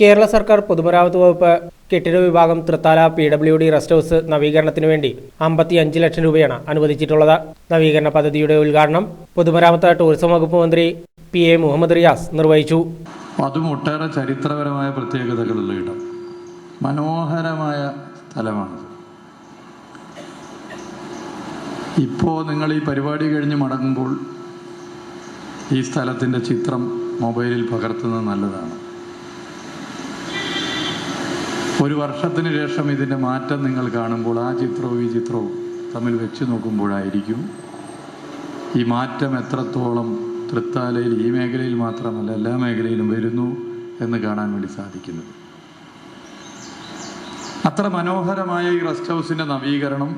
കേരള സർക്കാർ പൊതുമരാമത്ത് വകുപ്പ് കെട്ടിട വിഭാഗം Thrithala P W D rest house നവീകരണത്തിനു വേണ്ടി അമ്പത്തി അഞ്ച് ലക്ഷം രൂപയാണ് അനുവദിച്ചിട്ടുള്ളത്. നവീകരണ പദ്ധതിയുടെ ഉദ്ഘാടനം പൊതുമരാമത്ത് ടൂറിസം വകുപ്പ് മന്ത്രി പി എ മുഹമ്മദ് റിയാസ് നിർവഹിച്ചു. അതും ഒട്ടേറെ ചരിത്രപരമായ പ്രത്യേകതകളുള്ള ഇടം. മനോഹരമായ സ്ഥലമാണ് ഇപ്പോൾ നിങ്ങൾ ഈ പരിപാടി കഴിഞ്ഞ് മടങ്ങുമ്പോൾ ഈ സ്ഥലത്തിന്റെ ചിത്രം മൊബൈലിൽ പകർത്തുന്നത് നല്ലതാണ്. ഒരു വർഷത്തിന് ശേഷം ഇതിന്റെ മാറ്റം നിങ്ങൾ കാണുമ്പോൾ ആ ചിത്രവും ഈ ചിത്രവും തമ്മിൽ വെച്ച് നോക്കുമ്പോഴായിരിക്കും ഈ മാറ്റം എത്രത്തോളം തൃത്താലയിൽ ഈ മേഖലയിൽ മാത്രമല്ല എല്ലാ മേഖലയിലും വരുന്നു എന്ന് കാണാൻ വേണ്ടി സാധിക്കുന്നത്. അത്ര മനോഹരമായ ഈ റെസ്റ്റ് ഹൗസിന്റെ നവീകരണം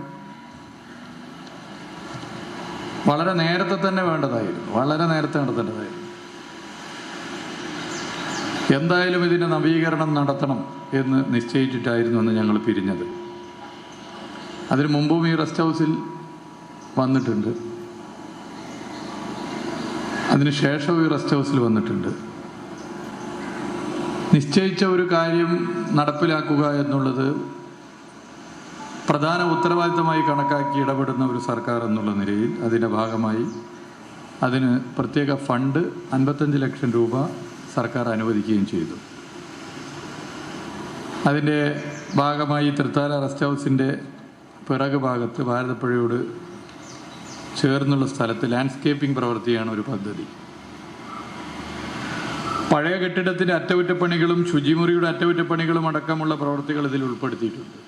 വളരെ നേരത്തെ തന്നെ വേണ്ടതായിരുന്നു. വളരെ നേരത്തെ നടത്തേണ്ടതായിരുന്നു എന്തായാലും ഇതിന് നവീകരണം നടത്തണം എന്ന് നിശ്ചയിച്ചിട്ടായിരുന്നു അന്ന് ഞങ്ങൾ പിരിഞ്ഞത്. അതിനു മുമ്പും ഈ റെസ്റ്റ് ഹൗസിൽ വന്നിട്ടുണ്ട്. അതിനുശേഷവും ഈ റെസ്റ്റ് ഹൗസിൽ വന്നിട്ടുണ്ട്. നിശ്ചയിച്ച ഒരു കാര്യം നടപ്പിലാക്കുക എന്നുള്ളത് പ്രധാന ഉത്തരവാദിത്തമായി കണക്കാക്കി ഇടപെടുന്ന ഒരു സർക്കാർ എന്നുള്ള നിലയിൽ അതിന്റെ ഭാഗമായി അതിന് പ്രത്യേക ഫണ്ട് അൻപത്തഞ്ച് ലക്ഷം രൂപ സർക്കാർ അനുവദിക്കുകയും ചെയ്തു. അതിന്റെ ഭാഗമായി തൃത്താല റെസ്റ്റ് ഹൗസിന്റെ പിറക് ഭാഗത്ത് ഭാരതപ്പുഴയോട് ചേർന്നുള്ള സ്ഥലത്ത് ലാൻഡ്സ്കേപ്പിംഗ് പ്രവൃത്തിയാണ് ഒരു പദ്ധതി. പഴയ കെട്ടിടത്തിന്റെ അറ്റകുറ്റപ്പണികളും ശുചിമുറിയുടെ അറ്റകുറ്റപ്പണികളും അടക്കമുള്ള പ്രവൃത്തികൾ ഇതിൽ ഉൾപ്പെടുത്തിയിട്ടുണ്ട്.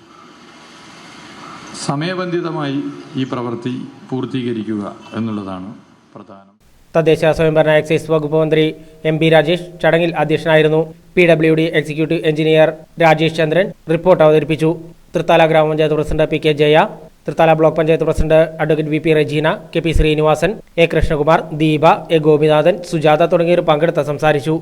സമയബന്ധിതമായി ഈ പ്രവൃത്തി പൂർത്തീകരിക്കുക എന്നുള്ളതാണ് പ്രധാനം. തദ്ദേശ സ്വയംഭരണ എക്സൈസ് വകുപ്പ് മന്ത്രി എം പി രാജേഷ് ചടങ്ങിൽ അധ്യക്ഷനായിരുന്നു P W D executive engineer Rajesh Chandran. Report അവതരിപ്പിച്ചു. തൃത്താല ഗ്രാമപഞ്ചായത്ത് president P K Jaya Thrithala block panchayat president advocate V P Rejeena K P Srinivasan A Krishnakumar Deepa A Gopinathan Sujatha തുടങ്ങിയവർ പങ്കെടുത്ത് സംസാരിച്ചു.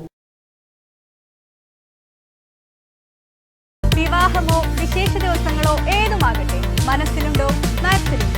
വിവാഹമോ വിശേഷ ദിവസങ്ങളോ ഏതുമാകട്ടെ മനസ്സിലുണ്ടോ?